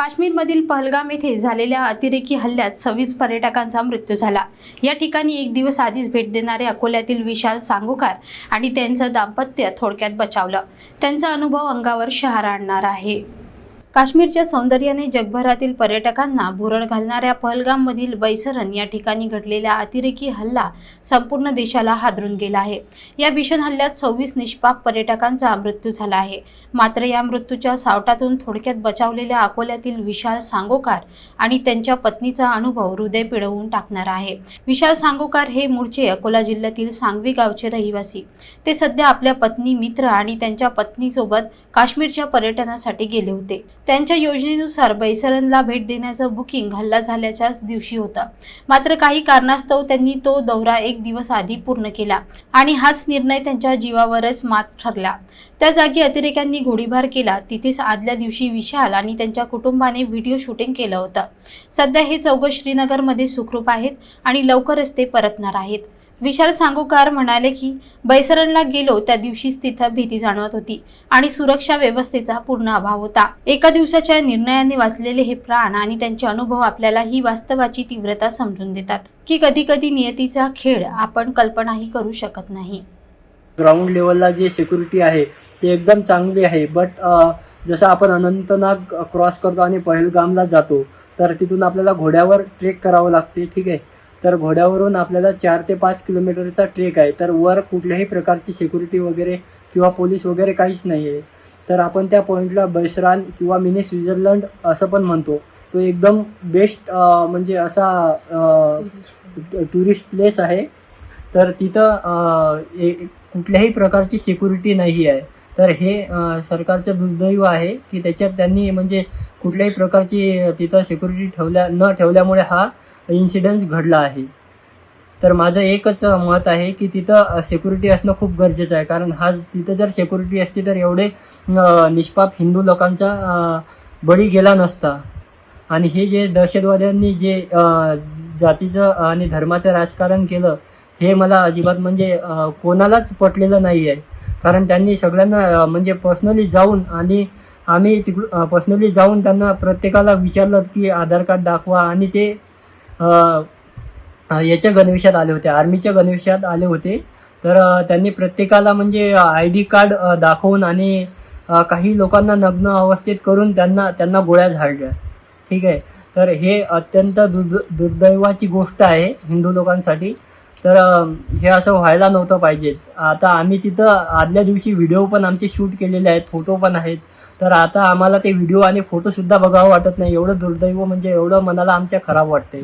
काश्मीरमधील पहलगाम येथे झालेल्या अतिरेकी हल्ल्यात सव्वीस पर्यटकांचा मृत्यू झाला. या ठिकाणी एक दिवस आधीच भेट देणारे अकोल्यातील विशाल सांगोकार आणि त्यांचं दाम्पत्य थोडक्यात बचावलं. त्यांचा अनुभव अंगावर शहारा आणणार आहे. काश्मीरच्या सौंदर्याने जगभरातील पर्यटकांना भुरळ घालणाऱ्या पहलगाममधील बैसरन या ठिकाणी घडलेला अतिरेकी हल्ला संपूर्ण देशाला हादरून गेला आहे. या भीषण हल्ल्यात सव्वीस निष्पाप पर्यटकांचा मृत्यू झाला आहे. मात्र या मृत्यूच्या सावटातून थोडक्यात बचावलेल्या अकोल्यातील विशाल सांगोकार आणि त्यांच्या पत्नीचा अनुभव हृदय पिळवून टाकणार आहे. विशाल सांगोकार हे मूळचे अकोला जिल्ह्यातील सांगवी गावचे रहिवासी. ते सध्या आपल्या पत्नी मित्र आणि त्यांच्या पत्नीसोबत काश्मीरच्या पर्यटनासाठी गेले होते. त्यांच्या योजनेनुसार बैसरनला भेट देण्याचं बुकिंग हल्ला झाल्याच्याच दिवशी होतं. मात्र काही कारणास्तव त्यांनी तो दौरा एक दिवस आधी पूर्ण केला आणि हाच निर्णय त्यांच्या जीवावरच मात ठरला. त्या जागी अतिरेक्यांनी गोळीबार केला. तिथेच आदल्या दिवशी विशाल आणि त्यांच्या कुटुंबाने व्हिडिओ शूटिंग केलं होतं. सध्या हे चौघं श्रीनगरमध्ये सुखरूप आहेत आणि लवकरच ते परतणार आहेत. विशाल सांगोकार म्हणाले की बैसरणला गेलो त्या दिवशीच तिथं भीती जाणवत होती आणि सुरक्षा व्यवस्थेचा पूर्ण अभाव होता. एका दिवसाच्या निर्णयाने वाचलेले हे प्राण आणि त्यांचे अनुभव आपल्याला ही वास्तवाची तीव्रता समजून देतात की कधी कधी नियतीचा खेळ आपण कल्पनाही करू शकत नाही. ग्राउंड लेवलला जे सिक्युरिटी आहे ते एकदम चांगली आहे बट जसं आपण अनंतनाग क्रॉस करतो आणि पहलगामला जातो तर तिथून आपल्याला घोड्यावर ट्रेक करावं लागते ठीक आहे? तर घोड्यावरून आपल्याला चार ते पाच किलोमीटरचा ट्रेक आहे. तर वर कुठल्याही प्रकारची सिक्युरिटी वगैरे किंवा पोलीस वगैरे काहीच नाही आहे तर आपण त्या पॉईंटला बैसरान किंवा मिनी स्वित्झर्लंड असं पण म्हणतो. तो एकदम बेस्ट म्हणजे असा टुरिस्ट प्लेस आहे. तर तिथं ए- कुठल्याही प्रकारची सिक्युरिटी नाही आहे तर हे सरकारचं दुर्दैव आहे की त्याच्यात त्यांनी म्हणजे कुठल्याही प्रकारची तिथं सिक्युरिटी ठेवल्या न ठेवल्यामुळे हा इन्सिडन्स घडला आहे. तर माझं एकच मत आहे की तिथं सिक्युरिटी असणं खूप गरजेचं आहे. कारण हा तिथं जर सिक्युरिटी असती तर एवढे निष्पाप हिंदू लोकांचा बळी गेला नसता. आणि हे जे दहशतवाद्यांनी जे जातीचं आणि धर्माचं राजकारण केलं हे मला अजिबात म्हणजे कोणालाच पटलेलं नाही आहे कारण त्यांनी सगळ्यांना म्हणजे पर्सनली जाऊन आणि आम्ही तिकडून पर्सनली जाऊन त्यांना प्रत्येकाला विचारलं की आधार कार्ड दाखवा आणि ते याच्या गणवेशात आले होते आर्मीच्या गणवेशात आले होते. तर त्यांनी प्रत्येकाला म्हणजे आय डी कार्ड दाखवून आणि काही लोकांना नग्न अवस्थेत करून त्यांना त्यांना गोळ्या झाडल्या. ठीक आहे? तर हे अत्यंत दुर्द दुर्दैवाची गोष्ट आहे हिंदू लोकांसाठी. तर हे असं व्हायला नव्हतं पाहिजे. आता आम्ही तिथं आदल्या दिवशी व्हिडिओ पण आमचे शूट केलेले आहेत फोटो पण आहेत. तर आता आम्हाला ते व्हिडिओ आणि फोटोसुद्धा बघावं वाटत नाही. एवढं दुर्दैव म्हणजे एवढं मनाला आमच्या खराब वाटते